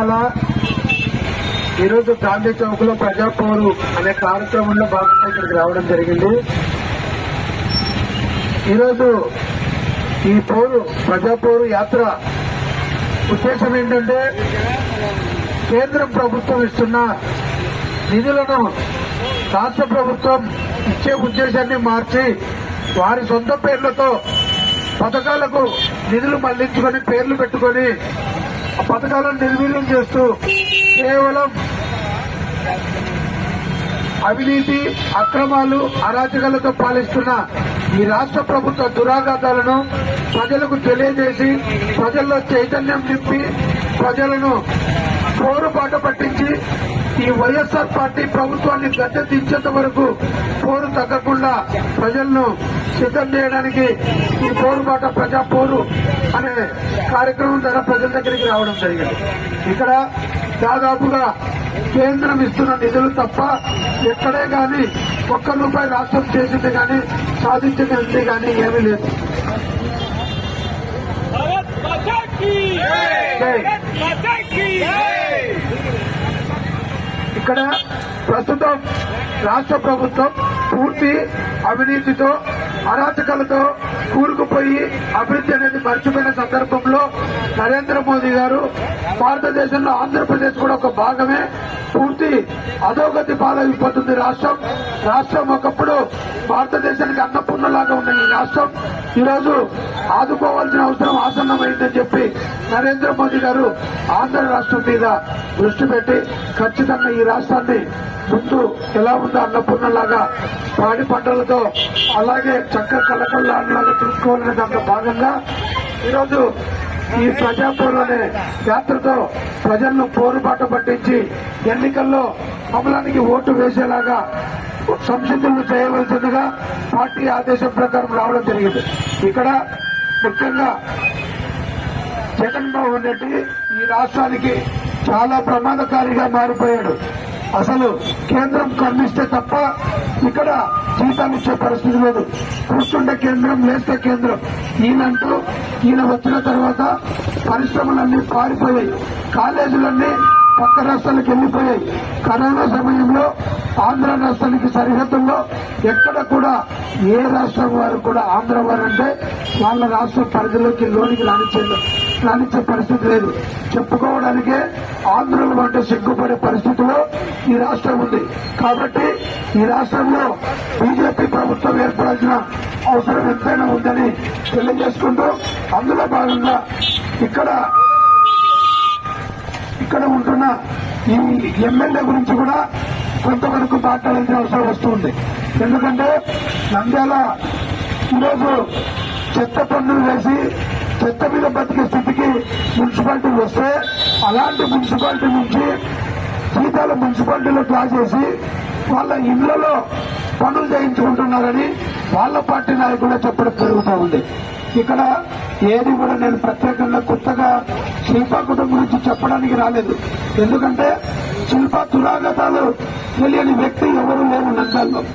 ఇవాళ ఈరోజు గాంధీ చౌక్లో ప్రజాపోరు అనే కార్యక్రమంలో భాగంగా ఇక్కడికి రావడం జరిగింది. ఈరోజు ఈ పోరు ప్రజాపోరు యాత్ర ఉద్దేశం ఏంటంటే కేంద్రం ప్రభుత్వం ఇస్తున్న నిధులను రాష్ట్ర ప్రభుత్వం ఇచ్చే ఉద్దేశాన్ని మార్చి వారి సొంత పేర్లతో పథకాలకు నిధులు మళ్ళించుకొని పేర్లు పెట్టుకొని పథకాలను నిర్వీర్యం చేస్తూ కేవలం అవినీతి అక్రమాలు అరాచకాలతో పాలిస్తున్న ఈ రాష్ట్ర ప్రభుత్వ దురాఘాతాలను ప్రజలకు తెలియజేసి ప్రజల్లో చైతన్యం నింపి ప్రజలను పోరుబాట పట్టించి ఈ వైఎస్ఆర్ పార్టీ ప్రభుత్వాన్ని గద్దెదించేంత వరకు పోరు తగ్గకుండా ప్రజలను సిద్ధం చేయడానికి ఈ పోరుబాట ప్రజా పోరు అనే కార్యక్రమం ద్వారా ప్రజల దగ్గరికి రావడం జరిగింది. ఇక్కడ దాదాపుగా కేంద్రం ఇస్తున్న నిధులు తప్ప ఎక్కడే కానీ ఒక్క రూపాయి రాష్ట్రం చేసింది కానీ సాధించింది కానీ ఏమీ లేదు. ఇక్కడ ప్రస్తుతం రాష్ట్ర ప్రభుత్వం పూర్తి అవినీతితో అరాచకాలతో కూరుకుపోయి అభివృద్ధి అనేది మర్చిపోయిన సందర్భంలో నరేంద్ర మోదీ గారు భారతదేశంలో ఆంధ్రప్రదేశ్ కూడా ఒక భాగమే. పూర్తి అధోగతి పాలైపోతుంది రాష్ట్రం. రాష్ట్రం ఒకప్పుడు భారతదేశానికి అన్నపూర్ణలాగా ఉన్న ఈ రాష్ట్రం ఈరోజు ఆదుకోవాల్సిన అవసరం ఆసన్నమైందని చెప్పి నరేంద్ర మోదీ గారు ఆంధ్ర రాష్ట్రం మీద దృష్టి పెట్టి ఖచ్చితంగా ఈ రాష్ట్రాన్ని ముందు ఎలా ఉందో అన్నపూర్ణలాగా పాడి పంటలతో అలాగే చక్క కలకల్లాగా చూసుకోవాలనే దాంట్లో భాగంగా ఈరోజు ఈ ప్రజాపోరు అనే యాత్రతో ప్రజలను పోరుబాటు పట్టించి ఎన్నికల్లో అమలానికి ఓటు వేసేలాగా సంసిద్ధులు చేయవలసిందిగా పార్టీ ఆదేశం ప్రకారం రావడం జరిగింది. ఇక్కడ ముఖ్యంగా జగన్మోహన్ రెడ్డి ఈ రాష్ట్రానికి చాలా ప్రమాదకారిగా మారిపోయాడు. అసలు కేంద్రం కర్మిస్తే తప్ప ఇక్కడ జీతాలు ఇచ్చే పరిస్థితి లేదు. కూర్చుండే కేంద్రం లేస్తే కేంద్రం. ఈయనంటూ ఈయన వచ్చిన తర్వాత పరిశ్రమలన్నీ పారిపోయాయి. కాలేజీలన్నీ పక్క రాష్ట్రాలకు వెళ్ళిపోయాయి. కరోనా సమయంలో ఆంధ్ర రాష్ట్రానికి సరిహద్దుల్లో ఎక్కడ కూడా ఏ రాష్ట్రం వారు కూడా ఆంధ్ర వారు అంటే వాళ్ళ రాష్ట్ర పరిధిలోకి లోనికి రాణించే రాణించే పరిస్థితి లేదు. చెప్పుకోవడానికే ఆంధ్రులు అంటే సిగ్గుపడే పరిస్థితిలో ఈ రాష్ట్రం ఉంది. కాబట్టి ఈ రాష్ట్రంలో బీజేపీ ప్రభుత్వం ఏర్పడాల్సిన అవసరం ఎంతైనా ఉందని తెలియజేసుకుంటూ అందులో భాగంగా ఇక్కడ ఇక్కడ ఉంటున్న ఈ ఎమ్మెల్యే గురించి కూడా కొంతవరకు మాట్లాడాల్సిన అవసరం వస్తుంది. ఎందుకంటే నంద్యాల ఈరోజు చెత్త పన్నులు వేసి చెత్త మీద బతికే స్థితికి మున్సిపాలిటీ వస్తే అలాంటి మున్సిపాలిటీ నుంచి జీతాలు మున్సిపాలిటీలో డ్రా చేసి వాళ్ళ ఇళ్ళలో పనులు చేయించుకుంటున్నారని వాళ్ళ పార్టీ నాయకులే చెప్పడం జరుగుతూ ఉంది. ఇక్కడ ఏది కూడా నేను ప్రత్యేకంగా కొత్తగా శిల్పా కుటుంబం గురించి చెప్పడానికి రాలేదు. ఎందుకంటే శిల్ప దురాగతాలు తెలియని వ్యక్తి ఎవరు లేరు నంద్యాలలో